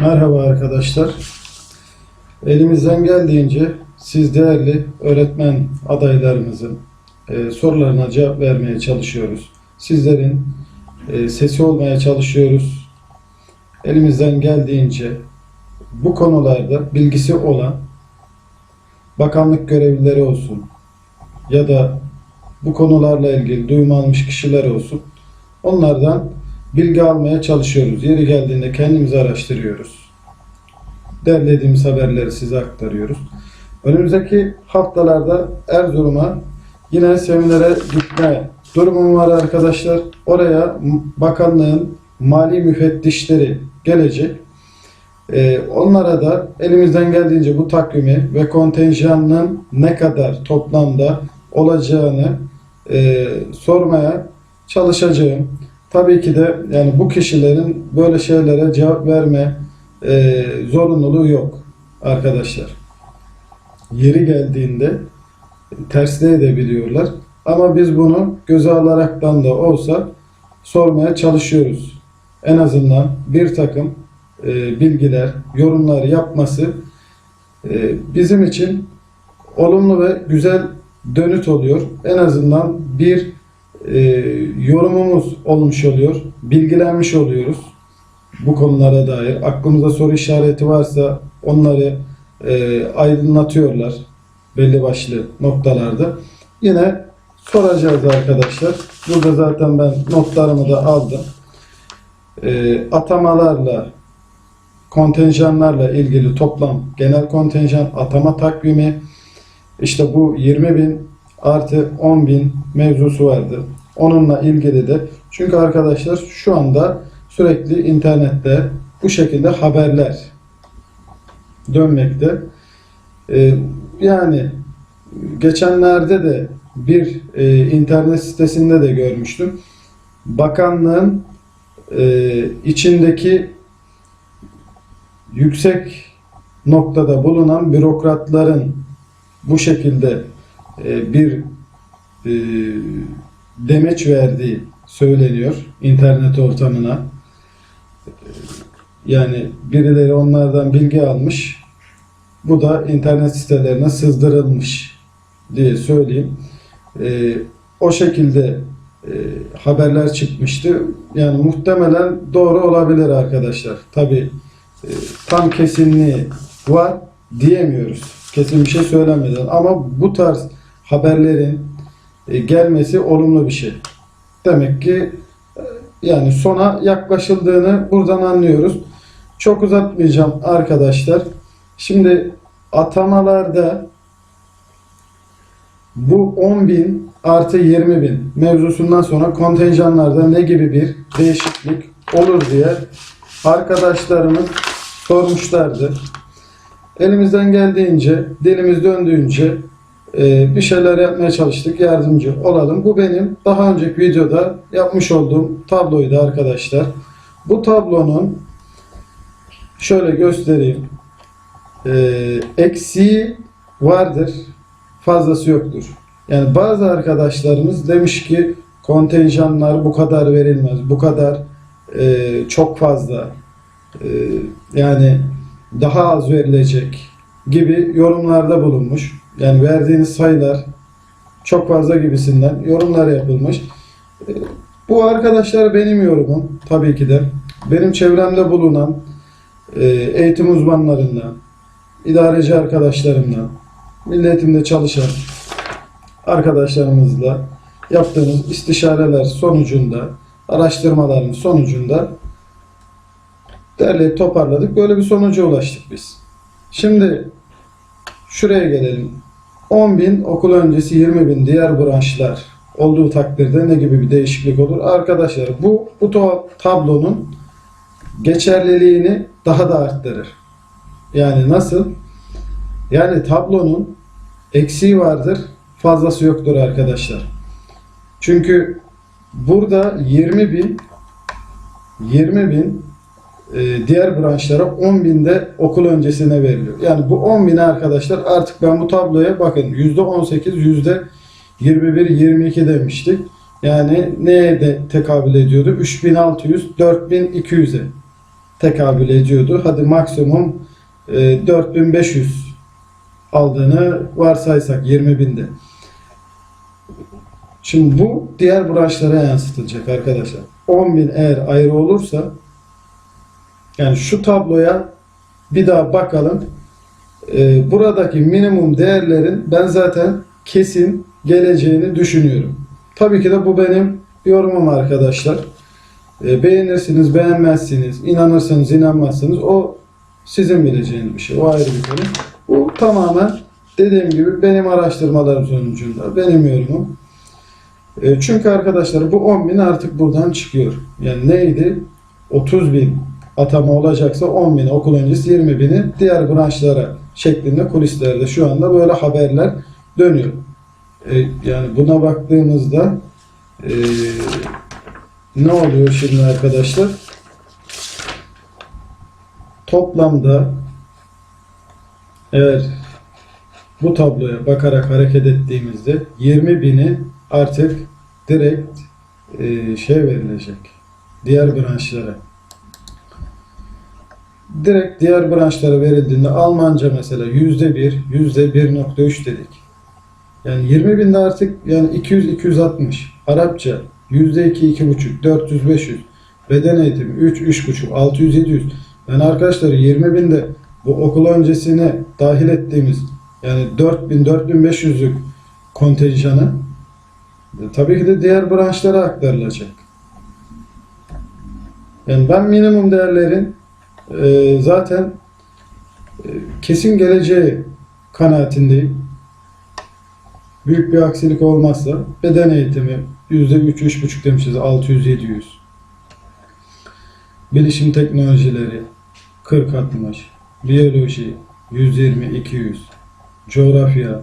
Merhaba arkadaşlar. Elimizden geldiğince siz değerli öğretmen adaylarımızın e, sorularına cevap vermeye çalışıyoruz. Sizlerin e, sesi olmaya çalışıyoruz. Elimizden geldiğince bu konularda bilgisi olan bakanlık görevlileri olsun ya da bu konularla ilgili duyum almış kişiler olsun onlardan bilgi almaya çalışıyoruz. Yeri geldiğinde kendimizi araştırıyoruz. Derlediğimiz haberleri size aktarıyoruz. Önümüzdeki haftalarda Erzurum'a yine seminere gitme durumum var arkadaşlar. Oraya bakanlığın mali müfettişleri gelecek. Ee, onlara da elimizden geldiğince bu takvimi ve kontenjanın ne kadar toplamda olacağını e, sormaya çalışacağım. Tabii ki de yani bu kişilerin böyle şeylere cevap verme e, zorunluluğu yok arkadaşlar. Yeri geldiğinde tersine edebiliyorlar. Ama biz bunu göze alaraktan da olsa sormaya çalışıyoruz. En azından bir takım e, bilgiler, yorumlar yapması e, bizim için olumlu ve güzel dönüt oluyor. En azından bir e, yorumumuz olmuş oluyor. Bilgilenmiş oluyoruz bu konulara dair. Aklımızda soru işareti varsa onları e, aydınlatıyorlar belli başlı noktalarda. Yine soracağız arkadaşlar. Burada zaten ben notlarımı da aldım. E, atamalarla kontenjanlarla ilgili toplam genel kontenjan atama takvimi işte bu 20 bin artı 10 bin mevzusu vardı. Onunla ilgili de çünkü arkadaşlar şu anda sürekli internette bu şekilde haberler dönmekte. Ee, yani geçenlerde de bir e, internet sitesinde de görmüştüm. Bakanlığın e, içindeki yüksek noktada bulunan bürokratların bu şekilde bir e, demeç verdiği söyleniyor internet ortamına. E, Yani birileri onlardan bilgi almış. Bu da internet sitelerine sızdırılmış diye söyleyeyim. E, o şekilde e, haberler çıkmıştı. Yani muhtemelen doğru olabilir arkadaşlar. Tabi tam kesinliği var diyemiyoruz. Kesin bir şey söylemeden. Ama bu tarz haberlerin e, gelmesi olumlu bir şey. Demek ki e, yani sona yaklaşıldığını buradan anlıyoruz. Çok uzatmayacağım arkadaşlar. Şimdi atamalarda bu 10 bin artı 20 bin mevzusundan sonra kontenjanlarda ne gibi bir değişiklik olur diye arkadaşlarımız sormuşlardı. Elimizden geldiğince, dilimiz döndüğünce bir şeyler yapmaya çalıştık. Yardımcı olalım. Bu benim daha önceki videoda yapmış olduğum tabloydu arkadaşlar. Bu tablonun şöyle göstereyim. E, eksiği vardır. Fazlası yoktur. Yani bazı arkadaşlarımız demiş ki kontenjanlar bu kadar verilmez. Bu kadar e, çok fazla. E, yani daha az verilecek gibi yorumlarda bulunmuş. Yani verdiğiniz sayılar çok fazla gibisinden yorumlar yapılmış. E, Bu arkadaşlar benim yorumum tabii ki de. Benim çevremde bulunan e, eğitim uzmanlarından, idareci arkadaşlarımla, milli eğitimde çalışan arkadaşlarımızla yaptığımız istişareler sonucunda, araştırmaların sonucunda derleyip toparladık. Böyle bir sonuca ulaştık biz. Şimdi şuraya gelelim. 10 bin okul öncesi 20 bin diğer branşlar olduğu takdirde ne gibi bir değişiklik olur? Arkadaşlar bu, bu tablonun geçerliliğini daha da arttırır. Yani nasıl? Yani tablonun eksiği vardır, fazlası yoktur arkadaşlar. Çünkü burada 20 bin 20 bin diğer branşlara 10 binde okul öncesine veriliyor. Yani bu 10 bin arkadaşlar artık ben bu tabloya bakın %18 %21 22 demiştik. Yani neye de tekabül ediyordu? 3600 4200'e. tekabül ediyordu. Hadi maksimum e, 4500 aldığını varsaysak 20 binde. Şimdi bu diğer branşlara yansıtılacak arkadaşlar. 10.000 eğer ayrı olursa yani şu tabloya bir daha bakalım. Ee, buradaki minimum değerlerin ben zaten kesin geleceğini düşünüyorum. Tabii ki de bu benim yorumum arkadaşlar. Ee, beğenirsiniz, beğenmezsiniz, inanırsanız, inanmazsınız o sizin bileceğiniz bir şey. O ayrı bir konu. Bu tamamen dediğim gibi benim araştırmalarım sonucunda benim yorumum. E, Çünkü arkadaşlar bu 10 bin artık buradan çıkıyor. Yani neydi? 30 bin atama olacaksa 10 bin okul öncesi 20 bini diğer branşlara şeklinde kulislerde şu anda böyle haberler dönüyor. E, yani buna baktığımızda e, ne oluyor şimdi arkadaşlar? Toplamda eğer bu tabloya bakarak hareket ettiğimizde 20 bini artık direkt e, şey verilecek. Diğer branşlara. Direkt diğer branşlara verildiğinde Almanca mesela yüzde bir, yüzde 1.3 dedik. Yani 20 binde artık yani 200-260. Arapça yüzde 2, 2.5, 400, 500. Beden eğitimi 3, 3.5, 600, 700. Yani arkadaşlar 20 binde bu okul öncesine dahil ettiğimiz yani 4000, 4500'lük kontenjanı e, tabii ki de diğer branşlara aktarılacak. Yani ben minimum değerlerin e, zaten e, kesin geleceği kanaatindeyim. Büyük bir aksilik olmazsa beden eğitimi %3-3,5 demişiz 600-700. Bilişim teknolojileri 40-60. Biyoloji 120-200. Coğrafya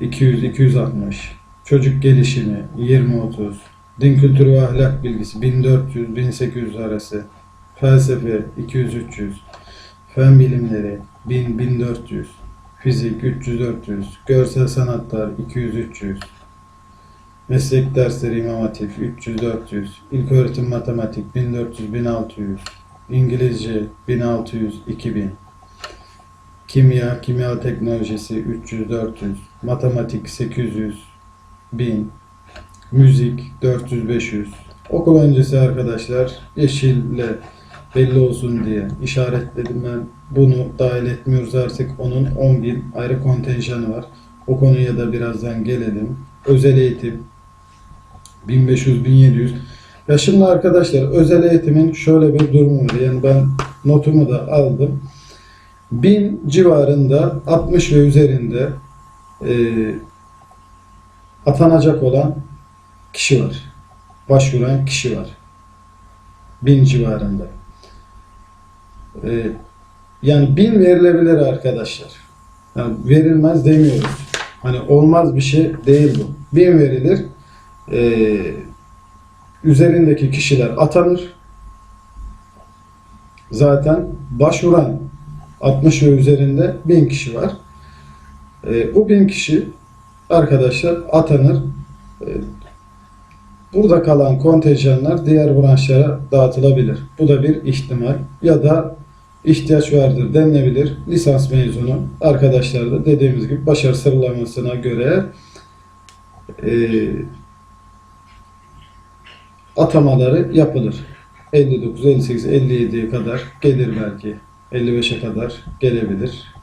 200-260. Çocuk gelişimi 20-30. Din kültürü ve ahlak bilgisi 1400-1800 arası. Felsefe 200-300. Fen bilimleri 1000-1400. Fizik 300-400. Görsel sanatlar 200-300. Meslek dersleri İmam Hatip 300-400. İlköğretim matematik 1400-1600. İngilizce 1600-2000. Kimya, kimya teknolojisi 300-400. Matematik 800, 1000. Müzik 400-500. Okul öncesi arkadaşlar yeşille belli olsun diye işaretledim ben. Bunu dahil etmiyoruz artık. Onun 10.000 ayrı kontenjanı var. O konuya da birazdan gelelim. Özel eğitim 1500-1700. Ya şimdi arkadaşlar özel eğitimin şöyle bir durumu var. Yani ben notumu da aldım. 1000 civarında 60 ve üzerinde e, atanacak olan kişi var. Başvuran kişi var. 1000 civarında. E, yani 1000 verilebilir arkadaşlar. Yani verilmez demiyoruz. Hani olmaz bir şey değil bu. 1000 verilir. E, üzerindeki kişiler atanır. Zaten başvuran 60 ve üzerinde 1000 kişi var. E, bu 1000 kişi arkadaşlar atanır. Burada kalan kontenjanlar diğer branşlara dağıtılabilir. Bu da bir ihtimal. Ya da ihtiyaç vardır denilebilir. Lisans mezunu arkadaşlar da dediğimiz gibi başarı sıralamasına göre e, atamaları yapılır. 59, 58, 57'ye kadar gelir belki. 55'e kadar gelebilir.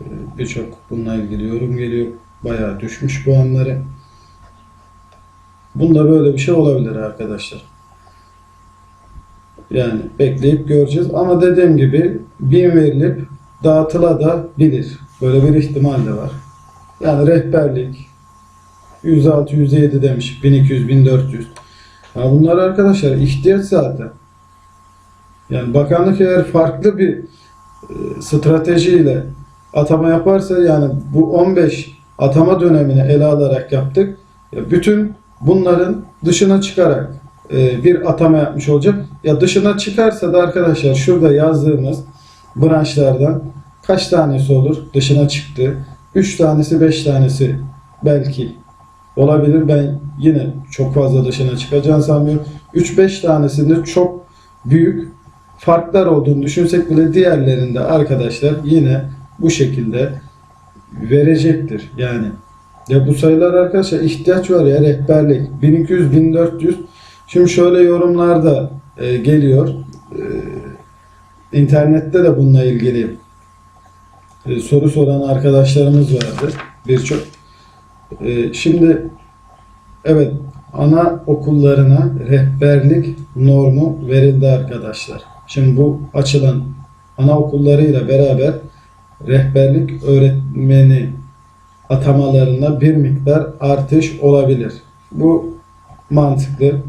Ee, Birçok bununla ilgili yorum geliyor. Bayağı düşmüş puanları. Bunda böyle bir şey olabilir arkadaşlar. Yani bekleyip göreceğiz. Ama dediğim gibi bin verilip dağıtılabilir. Böyle bir ihtimal de var. Yani rehberlik 106, 107 demiş. 1200, 1400. Ya bunlar arkadaşlar ihtiyaç zaten. Yani bakanlık eğer farklı bir e, stratejiyle atama yaparsa yani bu 15 atama dönemini ele alarak yaptık. Ya Bütün bunların dışına çıkarak e, bir atama yapmış olacak. Ya dışına çıkarsa da arkadaşlar şurada yazdığımız branşlardan kaç tanesi olur dışına çıktı? 3 tanesi 5 tanesi belki olabilir. Ben yine çok fazla dışına çıkacağını sanmıyorum. 3-5 tanesinde çok büyük farklar olduğunu düşünsek bile diğerlerinde arkadaşlar yine bu şekilde verecektir. Yani ya bu sayılar arkadaşlar ihtiyaç var ya rehberlik 1200 1400 şimdi şöyle yorumlarda e, geliyor E, internette de bununla ilgili e, soru soran arkadaşlarımız vardı birçok E, şimdi evet ana okullarına rehberlik normu verildi arkadaşlar şimdi bu açılan ana okullarıyla beraber rehberlik öğretmeni atamalarında bir miktar artış olabilir. Bu mantıklı.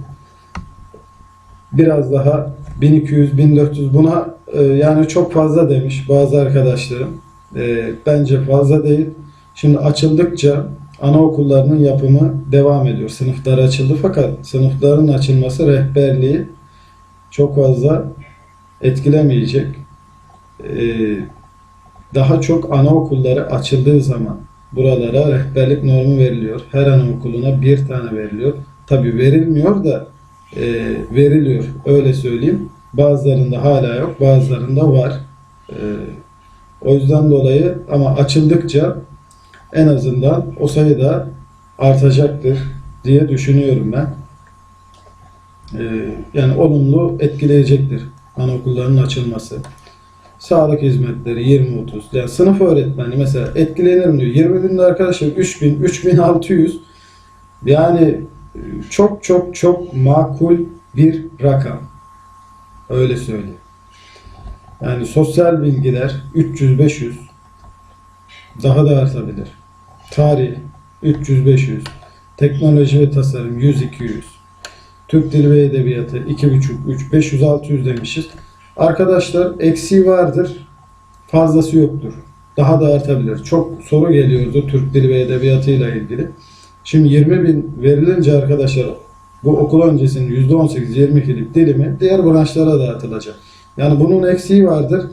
Biraz daha 1200 1400 buna e, yani çok fazla demiş bazı arkadaşlarım. E, bence fazla değil. Şimdi açıldıkça anaokullarının yapımı devam ediyor. Sınıflar açıldı fakat sınıfların açılması rehberliği çok fazla etkilemeyecek. E, daha çok anaokulları açıldığı zaman buralara rehberlik normu veriliyor. Her anaokuluna bir tane veriliyor. Tabi verilmiyor da e, veriliyor. Öyle söyleyeyim. Bazılarında hala yok, bazılarında var. E, o yüzden dolayı ama açıldıkça en azından o sayı da artacaktır diye düşünüyorum ben. E, yani olumlu etkileyecektir anaokullarının açılması sağlık hizmetleri 20-30. Yani sınıf öğretmeni mesela etkilenirim diyor. 20 binde arkadaşlar 3000, 3600 yani çok çok çok makul bir rakam. Öyle söyleyeyim. Yani sosyal bilgiler 300-500 daha da artabilir. Tarih 300-500 teknoloji ve tasarım 100-200 Türk Dili ve Edebiyatı 2,5-3 500-600 demişiz. Arkadaşlar eksiği vardır, fazlası yoktur. Daha da artabilir. Çok soru geliyordu Türk Dili ve Edebiyatı ile ilgili. Şimdi 20 bin verilince arkadaşlar bu okul öncesinin %18-22'lik dilimi diğer branşlara dağıtılacak. Yani bunun eksiği vardır,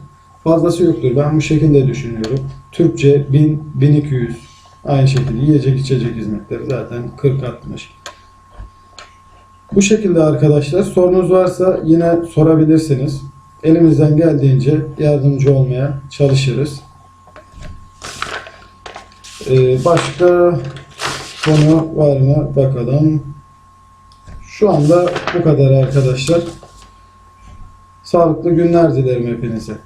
fazlası yoktur. Ben bu şekilde düşünüyorum. Türkçe 1000, 1200 aynı şekilde yiyecek içecek hizmetleri zaten 40-60. Bu şekilde arkadaşlar sorunuz varsa yine sorabilirsiniz. Elimizden geldiğince yardımcı olmaya çalışırız. Ee, başka konu var mı bakalım. Şu anda bu kadar arkadaşlar. Sağlıklı günler dilerim hepinize.